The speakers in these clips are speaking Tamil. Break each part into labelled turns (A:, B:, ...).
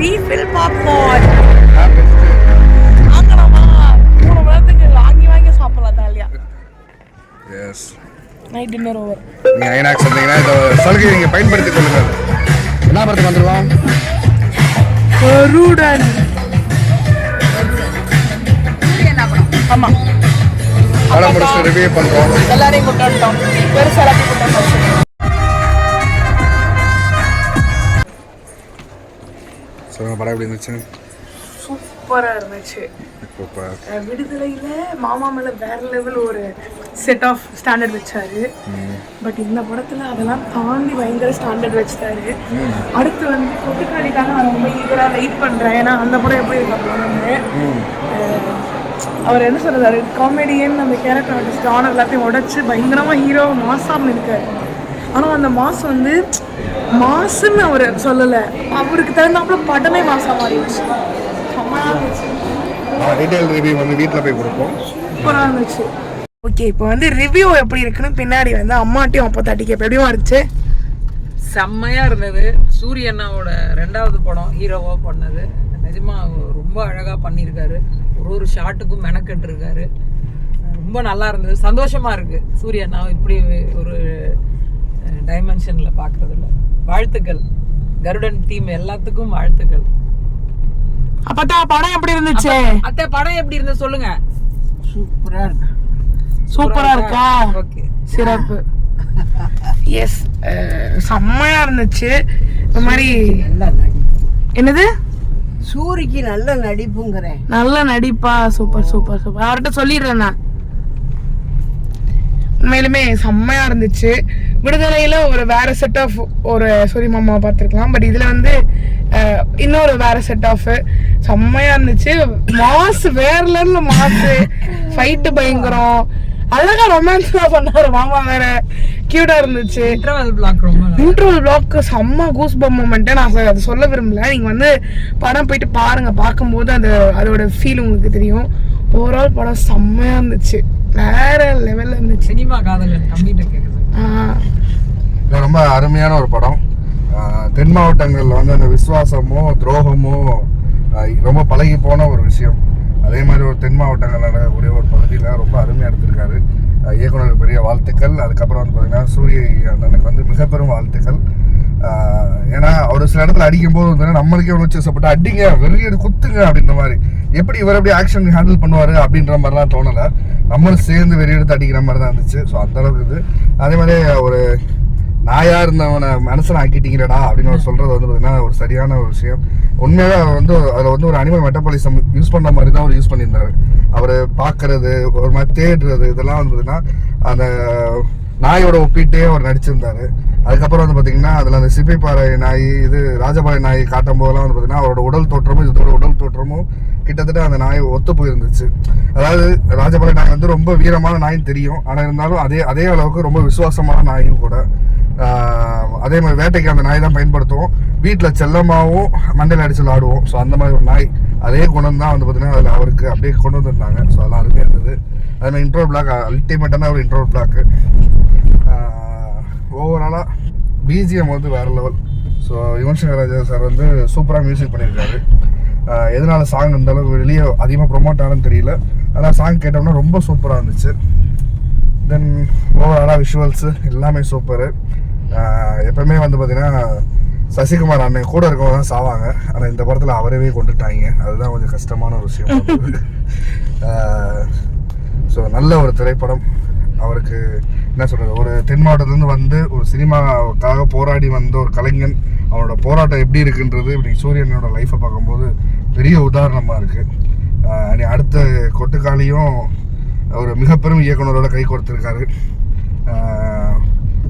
A: ரீஃபில் பாப்கார்ன் வாங்கலாமா மூணு மணத்துக்கு வாங்கி வாங்கி சாப்பிடலாம் ஜாலியா.
B: எஸ்
A: நைட் டின்னர் ஓவர்
B: நீங்கள் ஐநாக்ஸ் வந்தீங்கன்னா இந்த சலுகையை நீங்கள் பயன்படுத்திக் கொள்ளுங்கள். என்ன படத்துக்கு வந்துருவோம்
A: கருடன். ஆமா.
B: படம் முடிச்சுட்டு ரிவ்யூ பண்ணுறோம்
A: எல்லாரையும் கொண்டாடிட்டோம் பெருசா எல்லாத்தையும்
B: சொல்லுங்க படம் எப்படி இருந்துச்சு?
A: சூப்பரா இருந்துச்சு. விடுதலையில மாமா மேல வேற லெவல் ஒரு செட் ஆஃப் ஸ்டாண்டர்ட் வச்சாரு. பட் இந்த படத்துல அதெல்லாம் தாண்டி பயங்கர ஸ்டாண்டர்ட் வச்சாரு அடுத்து வந்து கொட்டுக்காளிக்காக நான் ரொம்ப ஈகரா வெயிட் பண்றேன். ஏன்னா அந்த படம் எப்படி இருக்காங்க அவர் என்ன சொல்றாரு? காமெடியன் அந்த கேரக்டர் ஆர்டிஸ்ட் ஆனர் எல்லாத்தையும் உடைச்சு பயங்கரமா ஹீரோ மாசாம இருக்காரு ஆனா அந்த மாஸ் வந்து மாசுன்னு அவர் சொல்லல. அவருக்கு தகுந்தாப்புல படமே மாசா மாறிடுச்சு
B: டீட்டெயில் ரிவ்யூ வந்து வீட்டில் போய் கொடுப்போம்.
A: சூப்பராக இருந்துச்சு. ஓகே இப்போ வந்து ரிவ்யூ எப்படி இருக்குன்னு பின்னாடி வந்து அம்மாட்டையும் அப்போ தட்டி கேட்பேன் எப்படியும் இருந்துச்சு?
C: செம்மையா இருந்தது. சூரிய அண்ணாவோட ரெண்டாவது படம் ஹீரோவா பண்ணது. நிஜமா ரொம்ப அழகா பண்ணியிருக்காரு. ஒரு ஒரு ஷாட்டுக்கும் மெனக்கெட்டு இருக்காரு ரொம்ப நல்லா இருந்தது. சந்தோஷமா இருக்கு. சூரிய அண்ணா இப்படி ஒரு டைமென்ஷன்ல பாக்குறதுல வாழ்த்துக்கள். கருடன் டீம் எல்லாத்துக்கும் வாழ்த்துக்கள்.
A: அப்பத்தா படம் எப்படி இருந்துச்சு?
C: அத்தை படம் எப்படி இருந்தது சொல்லுங்க.
A: சூப்பரா இருக்கு. சூப்பரா இருக்கா?
C: ஓகே.
A: சிறப்பு. எஸ் செம்மையா இருந்துச்சு. இந்த மாதிரி என்னது?
D: சூரிக்கு நல்ல நடிப்புங்கிறேன்.
A: நல்ல நடிப்பா? Super super super. அவர்கிட்ட சொல்லிடுறேன் நான். உண்மையிலுமே செம்மையா இருந்துச்சு. விடுதலையில ஒரு வேற செட் ஆஃப் ஒரு சொரி மாமா பார்த்துருக்கலாம். பட் இதுல வந்து இன்னொரு வேற செட் ஆஃப் செம்மையா இருந்துச்சு. மாசு வேற லெவல்ல மாசு. ஃபைட்டு பயங்கரம். அழகா ரொமான்ஸ்லாம் பண்ணாரு மாமா வேற. கியூட்டா இருந்துச்சு.
C: இன்டர்வல் பிளாக் ரொம்ப
A: பிளாக் செம்ம கூஸ் பம் மூமெண்ட்டு நான் அதை சொல்ல விரும்பல. நீங்கள் வந்து படம் போயிட்டு பாருங்க. பார்க்கும்போது அந்த அதோட ஃபீல் உங்களுக்கு தெரியும். ஓவரால் படம் செம்மையாக இருந்துச்சு. வேற லெவலில் இருந்துச்சு.
C: சினிமா
A: ஆஹ்
B: இது ரொம்ப அருமையான ஒரு படம். தென் மாவட்டங்களில் வந்து அந்த விசுவாசமோ துரோகமோ ரொம்ப பழகி போன ஒரு விஷயம். அதே மாதிரி ஒரு தென் மாவட்டங்கள் நடக்கக்கூடிய ஒரு பகுதியில் ரொம்ப அருமையாக எடுத்திருக்காரு. ஆஹ் இயக்குனருக்கு பெரிய வாழ்த்துக்கள். அதுக்கப்புறம் வந்து பார்த்தீங்கன்னா சூரிய அண்ணனுக்கு வந்து மிக பெரும் வாழ்த்துக்கள். ஆஹ் ஏன்னா ஒரு சில இடத்துல அடிக்கும் போது வந்து நம்மளுக்கே உணர்ச்சி வசப்பட்டு அடிங்க வெளியே குத்துங்க அப்படின்ற மாதிரி. எப்படி இவர் எப்படி ஆக்ஷன் ஹேண்டில் பண்ணுவார் அப்படின்ற மாதிரிலாம் தோணலை. நம்மளும் சேர்ந்து வெளியே அடிக்கிற மாதிரி தான் இருந்துச்சு. ஸோ அந்த அளவுக்கு இது. அதே மாதிரி ஒரு நாயா இருந்தவனை மனசில் ஆக்கிட்டீங்கடா அப்படின்னு அவர் சொல்றது வந்து பார்த்தீங்கன்னா ஒரு சரியான ஒரு விஷயம். உண்மையாக அவர் வந்து அதில் வந்து ஒரு அனிமல் மெட்டபாலிசம் யூஸ் பண்ணுற மாதிரி தான் அவர் யூஸ் பண்ணியிருந்தாரு. அவர் பார்க்கறது ஒரு மாதிரி தேடுறது இதெல்லாம் வந்து பார்த்தீங்கன்னா அந்த நாயோட ஒப்பிட்டே அவர் நடிச்சிருந்தாரு. அதுக்கப்புறம் வந்து பார்த்தீங்கன்னா அதில் அந்த சிப்பிப்பாறை நாய் இது ராஜபாளைய நாய் காட்டும் போதெல்லாம் வந்து பார்த்தீங்கன்னா அவரோட உடல் தோற்றமும் இதோட உடல் தோற்றமும் கிட்டத்தட்ட அந்த நாய் ஒத்து போயிருந்துச்சு. அதாவது ராஜபாளைய நாய் வந்து ரொம்ப வீரமான நாய் தெரியும். ஆனால் இருந்தாலும் அதே அதே அளவுக்கு ரொம்ப விசுவாசமான நாயும் கூட. அதே மாதிரி வேட்டைக்கு அந்த நாய் தான் பயன்படுத்துவோம். வீட்டில் செல்லமாகவும் மண்டையில் அடிச்சு விளாடுவோம். ஸோ அந்த மாதிரி ஒரு நாய் அதே குணம் தான் வந்து பார்த்தீங்கன்னா அதில் அவருக்கு அப்படியே கொண்டு வந்திருந்தாங்க. ஸோ அதெல்லாம் அருமையாக இருந்தது. அதில் இன்ட்ரோ பிளாக் அல்டிமேட்டான ஒரு இன்ட்ரோ பிளாக்கு ஓவராலாக பிஜிஎம் வந்து வேறு level so Yuvan Shankar Raja sir வந்து சூப்பராக மியூசிக் பண்ணியிருக்காரு எதனால சாங் இந்த அளவுக்கு வெளியே அதிகமாக ப்ரொமோட் ஆனன்னு தெரியல. ஆனால் சாங் கேட்டோம்னா ரொம்ப சூப்பராக இருந்துச்சு. தென் ஓவராலாக விஷுவல்ஸு எல்லாமே சூப்பரு எப்பவுமே வந்து பார்த்தீங்கன்னா சசிகுமார் அண்ணன் கூட இருக்கவங்க தான் சாவாங்க. ஆனால் இந்த படத்தில் அவரவே கொண்டுட்டாங்க. அதுதான் கொஞ்சம் கஷ்டமான ஒரு விஷயம். ஸோ நல்ல ஒரு திரைப்படம். அவருக்கு என்ன சொல்கிறது ஒரு தென் மாவட்டத்துலேருந்து வந்து ஒரு சினிமாவுக்காக போராடி வந்த ஒரு கலைஞன் அவனோட போராட்டம் எப்படி இருக்குன்றது இப்படி சூரியனோட லைஃப்பை பார்க்கும்போது பெரிய உதாரணமாக இருக்குது அடுத்த கொட்டுக்காலியும் ஒரு மிக பெரும் இயக்குனரோட கை கொடுத்துருக்காரு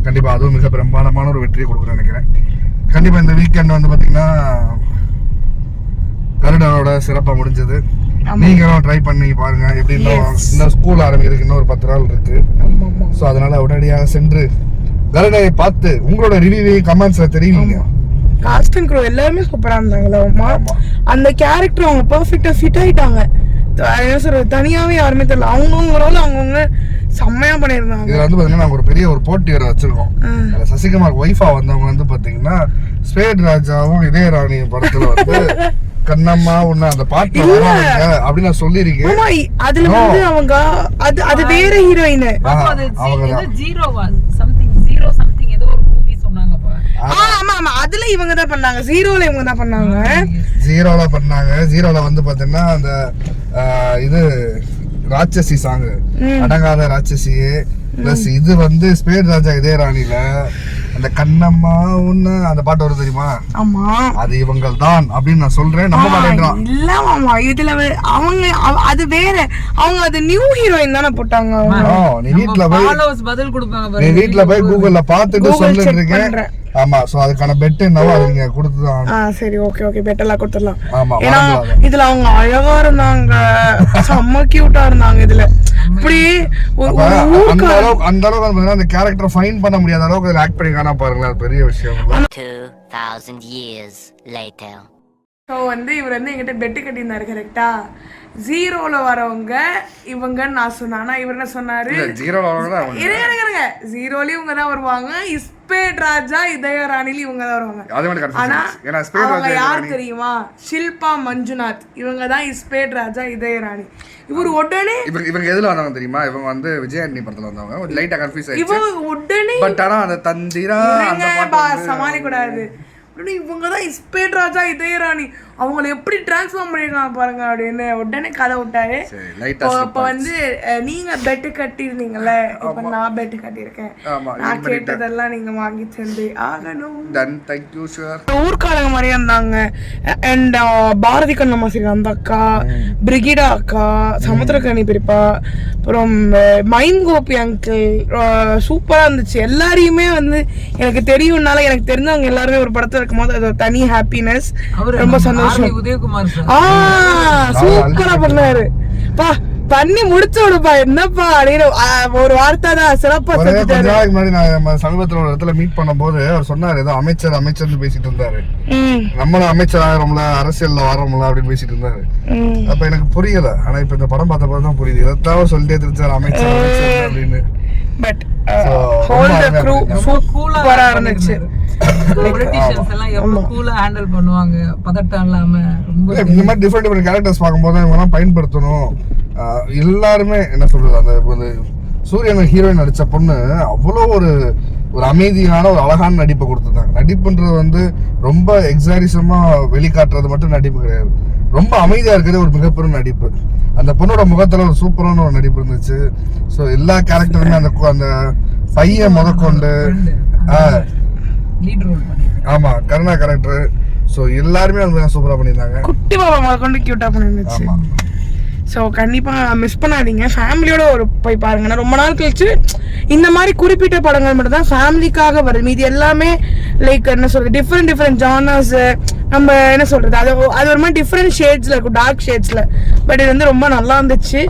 B: கண்டிப்பாக அதுவும் மிக பிரம்மாண்டமான ஒரு வெற்றியை கொடுக்குறேன்னு நினைக்கிறேன். கண்டிப்பாக இந்த வீக்கெண்ட் வந்து பார்த்திங்கன்னா கருடனோட சிறப்பாக முடிஞ்சது. நீங்களும் ட்ரை பண்ணி பாருங்க. எப்படி இன்னும் ஸ்கூல் ஆரம்பிக்கிறதுக்கு இன்னும் ஒரு பத்து நாள் இருக்கு. ஸோ அதனால உடனடியாக சென்று கருடனை பார்த்து உங்களோட ரிவ்யூவையும் கமெண்ட்ஸ்ல தெரிவிங்க.
A: காஸ்ட் அண்ட் க்ரோ எல்லாருமே சூப்பரா இருந்தாங்களா. அந்த கேரக்டர் அவங்க பெர்ஃபெக்ட்டா ஃபிட் ஆயிட்டாங்க. என்ன சொல்றது தனியாவே யாருமே தெரியல. அவங்கவுங்க ரோல் அவங்கவுங்க செம்மையா பண்ணியிருந்தாங்க.
B: இதுல வந்து பாத்தீங்கன்னா நாங்க ஒரு பெரிய ஒரு போட்டி வேற வச்சிருக்கோம். அதுல சசிகுமார் ஒய்ஃபா வந்தவங்க வந்து பாத்தீங்கன்னா ஸ்பேட் ராஜாவும் இதயராணி படத்துல வந்து கண்ணம்மா உன்ன அந்த பாட்டு அப்படின்னு நான்
A: இ- அதுல வந்து அவங்க அது அது வேற ஹீரோயின்
B: ஆஹா,
C: அது ஜீ-
B: அவங்கதான்.
C: ஏதோ ஜீரோவா சம்திங் ஜீரோ சம்திங் ஏதோ ஒரு மூவி சொன்னாங்கப்பா
A: ஆமா ஆமா அதுல இவங்க தான் பண்ணாங்க. ஜீரோல இவங்க தான் பண்ணாங்க.
B: ஜீரோல பண்ணாங்க. ஜீரோல வந்து பாத்தீங்கன்னா அந்த ஆஹ், இது ராட்சசி சாங் அடங்காத ராட்சசியே. பிளஸ் இது வந்து ஸ்பேட் ராஜா இதயராணில அந்த கண்ணம்மா உன்ன அந்த பாட்டு வரும் தெரியுமா?
A: ஆமா.
B: அது இவங்கள் தான் அப்படின்னு நான் சொல்றேன். நம்ப மாட்டேன்றான்
A: இல்ல மாமா இதுல அவங்க அவ- அது வேற. அவங்க அது நியூ ஹீரோயின் தானே போட்டாங்க
B: நீ வீட்ல போய்
C: பதில் கொடுப்பாங்க
B: நீ வீட்ல போய் கூகுள்ல பாத்துட்டு
A: Google
B: சொல்லிட்டு இருக்கேன். ஆமா சோ அதுக்கான பெட் என்னவோ அது நீங்க கொடுத்துதான்
A: ஆ சரி ஓகே ஓகே பெட்டெல்லாம் கொடுத்துடலாம்
B: ஆமா
A: ஏன்னா. இதுல அவங்க அழகா இருந்தாங்க செம்ம கியூட்டா இருந்தாங்க இதுல இப்படி
B: அந்த அளவுக்கு அந்த அளவுக்கு அந்த கேரக்டர் ஃபைன் பண்ண முடியாத அளவுக்கு ஆக்ட் பண்ணி காணா பாருங்களேன் பெரிய விஷயம் இல்ல?
E: 2,000 years later.
A: ஸோ வந்து இவர் வந்து எங்கிட்ட பெட்டு கட்டியிருந்தாரு கரெக்டா ஜீரோல வரவங்க இவங்கன்னு நான் சொன்னேன். ஆனா இவர் என்ன சொன்னாரு. இருங்க ஜீரோலயும் இவங்க தான் வருவாங்க. இஸ்பேட் ராஜா இதயராணிலயும் இவங்க தான் வருவாங்க.
B: அது மட்டும் கன்ஃபியூஸ்
A: ஆனா
B: ஏன்னா ஸ்பேட்
A: அவங்க யார் தெரியுமா? ஷில்பா மஞ்சுநாத். இவங்க தான் இஸ்பேட் ராஜா இதயராணி. இவர் உடனே
B: இவங்க இவங்க எதுல வந்தாங்க தெரியுமா? இவங்க வந்து விஜயாண்டி படத்துல வந்தவங்க. கொஞ்சம் லைட்டா கன்ஃபியூஸ் ஆயிடுச்சு.
A: இவங்க உடனே
B: பட் ஆனா அந்த தந்திரா அந்த
A: இருங்க, இவங்க தான் இஸ்பேட் ராஜா இதயராணி. அவங்கள எப்படி டிரான்ஸ்ஃபார்ம் பண்ணிருக்காங்க பாருங்க அப்படின்னு உடனே கதை விட்டாரு. இப்போ வந்து நீங்க பெட்டு கட்டியிருந்தீங்கல்ல? இப்போ நான் பெட்டு கட்டியிருக்கேன்.
B: ஆமா
A: நான் கேட்டதெல்லாம் நீங்க வாங்கி தந்து ஆகணும். ஊர்க்காரங்க மாதிரியே இருந்தாங்க. அண்ட் பாரதி கண்ணம்மாசிரி அந்த அக்கா பிரிகிடா அக்கா சமுத்திரக்கணி பெரியப்பா அப்புறம் மைன் கோபி அங்கிள் சூப்பரா இருந்துச்சு. எல்லாரையுமே வந்து எனக்கு தெரியும்னால எனக்கு தெரிஞ்சவங்க எல்லாருமே ஒரு படத்துல இருக்கும்போது அது ஒரு தனி ஹாப்பினஸ் ரொம்ப சந்தோஷம்.
C: RV Udhayakumar sir.
A: ஆ சூப்பரா பண்ணாரு. பா பண்ணி முடிச்சு விடுப்பா என்னப்பா அப்படின்னு ஒரு வார்த்தை தான் சிறப்பா
B: நாளைக்கு முன்னாடி நான் நம்ம சமீபத்துல ஒரு இடத்துல மீட் பண்ணும்போது அவர் சொன்னாரு ஏதோ அமைச்சர் அமைச்சர்னு பேசிட்டு இருந்தாரு.
A: ம்.
B: நம்மளும் அமைச்சர் ஆகிறோம்ல அரசியல்ல வரோம்ல அப்படின்னு பேசிட்டு இருந்தாரு.
A: ம்.
B: அப்ப எனக்கு புரியல. ஆனா இப்ப இந்த படம் பார்த்த போது தான் புரியுது. இதைத்தான் சொல்லிட்டே திருச்சார் அமைச்சர் அப்படின்னு.
A: பட் ஹோல்
B: ரொம்ப
A: த
B: அருமையா
A: க்ரூ
B: பண்ணிருக்காங்க.
A: சூப்பரா இருந்துச்சு.
C: பொலிட்டிஷியன்ஸ் எல்லாம் எவ்வளவு கூலா ஹேண்டில் பண்ணுவாங்க? பதட்டம் இல்லாம ரொம்ப
B: இந்த மாதிரி டிஃப்ரெண்ட் டிஃப்ரெண்ட் கேரக்டர்ஸ் பார்க்கும்போது இவங்க எல்லாம் பயன்படுத்தணும். எல்லாருமே என்ன சொல்றது அந்த சூரியன் ஹீரோயின் நடிச்ச பொண்ணு அவ்வளோ ஒரு ஒரு அமைதியான ஒரு அழகான நடிப்பை கொடுத்துருந்தாங்க நடிப்புன்றது வந்து ரொம்ப எக்ஸாரிசமா வெளிக்காட்டுறது மட்டும் நடிப்பு கிடையாது. ரொம்ப அமைதியா இருக்கிறது ஒரு மிகப்பெரும் நடிப்பு. அந்த பொண்ணோட முகத்துல ஒரு சூப்பரான ஒரு நடிப்பு இருந்துச்சு. ஸோ எல்லா கேரக்டருமே அந்த அந்த பையன் முதற்கொண்டு ஆஹ்
C: லீட் ரோல் பண்ணி
B: ஆமா கருணா கேரக்டர் ஸோ எல்லாருமே வந்து சூப்பரா பண்ணியிருந்தாங்க.
A: குட்டி பாப்பா முதல் கொண்டு கியூட்டா பண்ணிருந்துச்சு
B: ஆமா.
A: ஸோ கண்டிப்பா மிஸ் பண்ணாதீங்க. ஃபேமிலியோட ஒரு போய் பாருங்க. நான் ரொம்ப நாள் கழிச்சு இந்த மாதிரி குறிப்பிட்ட படங்கள் மட்டும் தான் ஃபேமிலிக்காக வருது. மீதி எல்லாமே லைக் என்ன சொல்றது டிஃப்ரெண்ட் டிஃப்ரெண்ட் ஜானர்ஸ் நம்ம என்ன சொல்றது? அது அது ஒரு மாதிரி டிஃப்ரெண்ட் ஷேட்ஸ்ல இருக்கும் டார்க் ஷேட்ஸ்ல பட் இது வந்து ரொம்ப நல்லா இருந்துச்சு.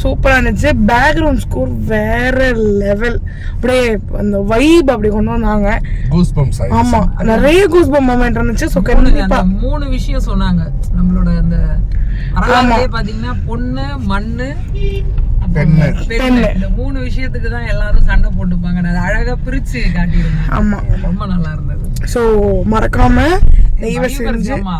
A: சூப்பரா இருந்துச்சு. பேக்ரவுண்ட் ஸ்கோர் வேற லெவல் அப்படியே அந்த வைப் அப்படி கொண்டு வந்தாங்க. ஆமா. நிறைய கூஸ் பம் மூமெண்ட் இருந்துச்சு. ஸோ
C: மூணு
A: கண்டிப்பா
C: மூணு விஷயம் சொன்னாங்க. நம்மளோட அந்த பாத்தீங்கன்னா பொண்ணு மண்ணு மூணு விஷயத்துக்கு தான் எல்லாரும் சண்டை போட்டுப்பாங்க. அது அழகா பிரிச்சு காட்டியிருந்தாங்க
A: ஆமா.
C: ரொம்ப நல்லா இருந்தது.
A: ஸோ மறக்காம தயவு
C: மணிவர்
A: செஞ்சு
C: ஜாமா,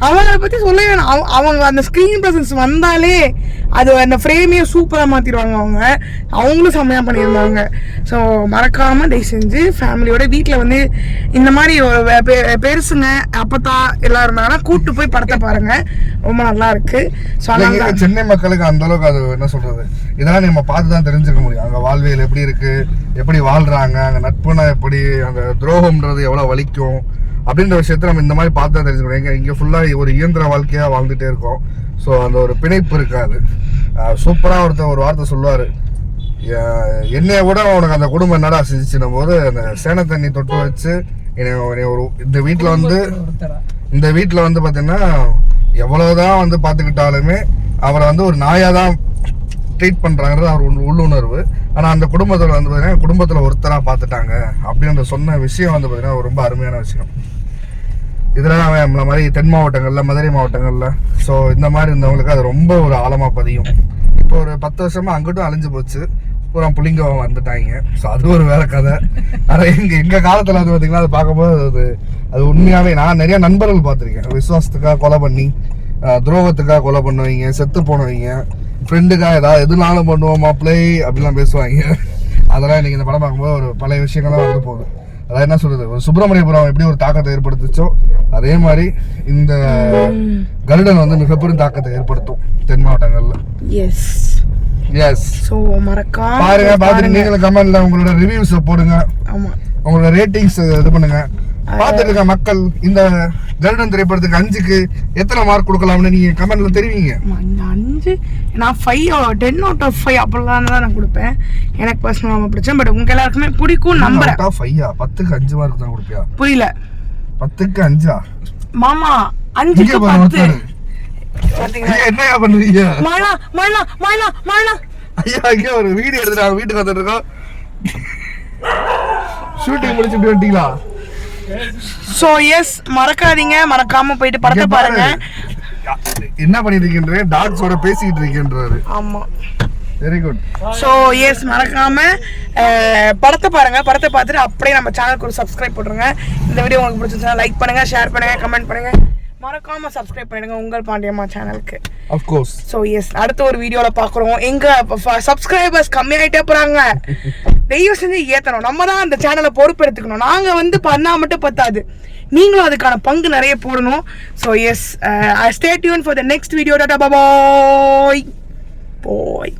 A: அவங்கள பத்தி சொல்ல வேணாம். அவங்க- அந்த ஸ்கிரீன் பிரசன்ஸ் வந்தாலே அது அந்த ஃப்ரேமையே சூப்பரா மாத்திடுவாங்க அவங்க. அவங்களும் செம்மையா பண்ணியிருந்தாங்க. ஸோ மறக்காம தயவு செஞ்சு ஃபேமிலியோட வீட்ல வந்து இந்த மாதிரி பெருசுங்க அப்பத்தா எல்லாம் இருந்தாங்கன்னா கூட்டு போய் படத்தை பாருங்க. ரொம்ப நல்லா இருக்கு. ஸோ
B: இல்லைங்க,
A: அதனால
B: சென்னை மக்களுக்கு அந்த அளவுக்கு அது என்ன சொல்றது? இதெல்லாம் நம்ம பார்த்து தான் தெரிஞ்சுக்க முடியும். அங்க வாழ்வியல் எப்படி இருக்கு? எப்படி வாழ்றாங்க? அங்க நட்புனா எப்படி? அந்த துரோகம்ன்றது எவ்வளவு வலிக்கும்? அப்படின்ற விஷயத்த நம்ம இந்த மாதிரி பார்த்து தான் தெரிஞ்சுக்கணும். எங்க இங்கே ஃபுல்லாக ஒரு இயந்திர வாழ்க்கையா வாழ்ந்துட்டே இருக்கோம். ஸோ அந்த ஒரு பிணைப்பு இருக்காது. சூப்பராக ஒருத்தர் ஒரு வார்த்தை சொல்லுவார். என்னைய விட உனக்கு அந்த குடும்பம் என்னடா செஞ்சுச்சுன்னும் போது அந்த சேன தண்ணி தொட்டு வச்சு என்னை ஒரு இந்த வீட்டில் வந்து இந்த வீட்டில் வந்து பார்த்தீங்கன்னா எவ்வளோதான் வந்து பார்த்துக்கிட்டாலுமே அவரை வந்து ஒரு நாயாக தான் ட்ரீட் பண்ணுறாங்கிறது அவர் உள்- உள்ளுணர்வு. ஆனால் அந்த குடும்பத்தில் வந்து பார்த்தீங்கன்னா குடும்பத்தில் ஒருத்தராக பார்த்துட்டாங்க அப்படின்ற சொன்ன விஷயம் வந்து பார்த்தீங்கன்னா ரொம்ப அருமையான விஷயம். இதெல்லாம் அவன் நம்மள மாதிரி தென் மாவட்டங்களில் மதுரை மாவட்டங்களில். ஸோ இந்த மாதிரி இருந்தவங்களுக்கு அது ரொம்ப ஒரு ஆழமாக பதியும். இப்போ ஒரு பத்து வருஷமாக அங்கிட்டும் அழிஞ்சு போச்சு. பூரா புளிங்க வந்துட்டாங்க. ஸோ அது ஒரு வேற கதை. ஆனால் எங்கள் எங்கள் காலத்தில் வந்து பார்த்தீங்கன்னா அது பார்க்கும்போது அது அது உண்மையாகவே நான் நிறைய நண்பர்கள் பார்த்துருக்கேன். விசுவாசத்துக்காக கொலை பண்ணி துரோகத்துக்காக கொலை பண்ணுவீங்க செத்து போனவங்க. ஃப்ரெண்டுக்காக ஏதாவது எதுனாலும் பண்ணுவோம் மாப்பிள்ளை அப்படிலாம் பேசுவாங்க. அதெல்லாம் இன்னைக்கு இந்த படம் பார்க்கும்போது ஒரு பழைய விஷயங்கள்லாம் வந்து போகுது. அதான் என்ன சொல்றது? ஒரு சுப்பிரமணியபுரம் எப்படி ஒரு தாக்கத்தை ஏற்படுத்துச்சோ அதே மாதிரி இந்த கருடன் வந்து மிகப்பெரும் தாக்கத்தை ஏற்படுத்தும் தென் மாவட்டங்கள்ல.
A: எஸ்
B: எஸ்
A: ஸோ மறக்காம
B: பாருங்க பாத்துட்டு நீங்களும் கமெண்ட்ல உங்களோட ரிவ்யூஸ் போடுங்க.
A: ஆமா.
B: உங்களோட ரேட்டிங்ஸ் இது பண்ணுங்க. பார்த்துட்டு இருக்க மக்கள் இந்த கருடன் திரைப்படத்துக்கு அஞ்சுக்கு எத்தனை மார்க் கொடுக்கலாம்னு நீங்க கமெண்ட்ல தெரிவிங்க.
A: அஞ்சு நான் five ten out of five அப்படிலாம் தான் நான் கொடுப்பேன். எனக்கு பர்சனலாக ரொம்ப பிடிச்சேன் பட் உங்க எல்லாருக்குமே பிடிக்கும் நம்புறேன்.
B: ஆ? பத்துக்கு அஞ்சு மார்க் தான் கொடுப்பியா?
A: புரியல.
B: பத்துக்கு அஞ்சா?
A: மாமா அஞ்சுக்கு பத்து.
B: ஐயா, என்னய்யா பண்றீங்க
A: மழா மழா மழா மழா.
B: ஐயா இங்க ஒரு வீடியோ எடுத்துட்டு வீட்டுக்கு வந்துட்டு இருக்கோம். ஷூட்டிங் முடிச்சு வந்துட்டீங்களா?
A: ஸோ எஸ் மறக்காதீங்க. மறக்காம போயிட்டு படத்தை. பாருங்க.
B: என்ன பண்ணிட்டு இருக்கின்றேன் டாக்ஸோட பேசிக்கிட்டு இருக்கின்றாரு
A: ஆமா.
B: வெரி குட்
A: ஸோ எஸ் மறக்காம படத்தை பாருங்க. படத்தை பார்த்துட்டு அப்படியே நம்ம சேனலுக்கு ஒரு சப்ஸ்கிரைப் போட்டுருங்க. இந்த வீடியோ உங்களுக்கு பிடிச்சிருந்தா லைக் பண்ணுங்க ஷேர் பண்ணுங்க கமெண்ட் பண்ணுங்க. மறக்காம சப்ஸ்கிரைப் பண்ணிடுங்க உங்கள் பாண்டியம்மா சேனலுக்கு
B: ஆஃப் கோர்ஸ்
A: ஸோ எஸ் அடுத்த ஒரு வீடியோவில் பார்க்குறோம். எங்க சப்ஸ்கிரைபர்ஸ் கம்மியாயிட்டே போகிறாங்க தயவு செஞ்சு ஏற்றணும் நம்ம தான் அந்த சேனலை பொறுப்பெடுத்துக்கணும். நாங்கள் வந்து பண்ணால் மட்டும் பத்தாது. நீங்களும் அதுக்கான பங்கு நிறைய போடணும். So yes stay tuned for the next video tata bye போய்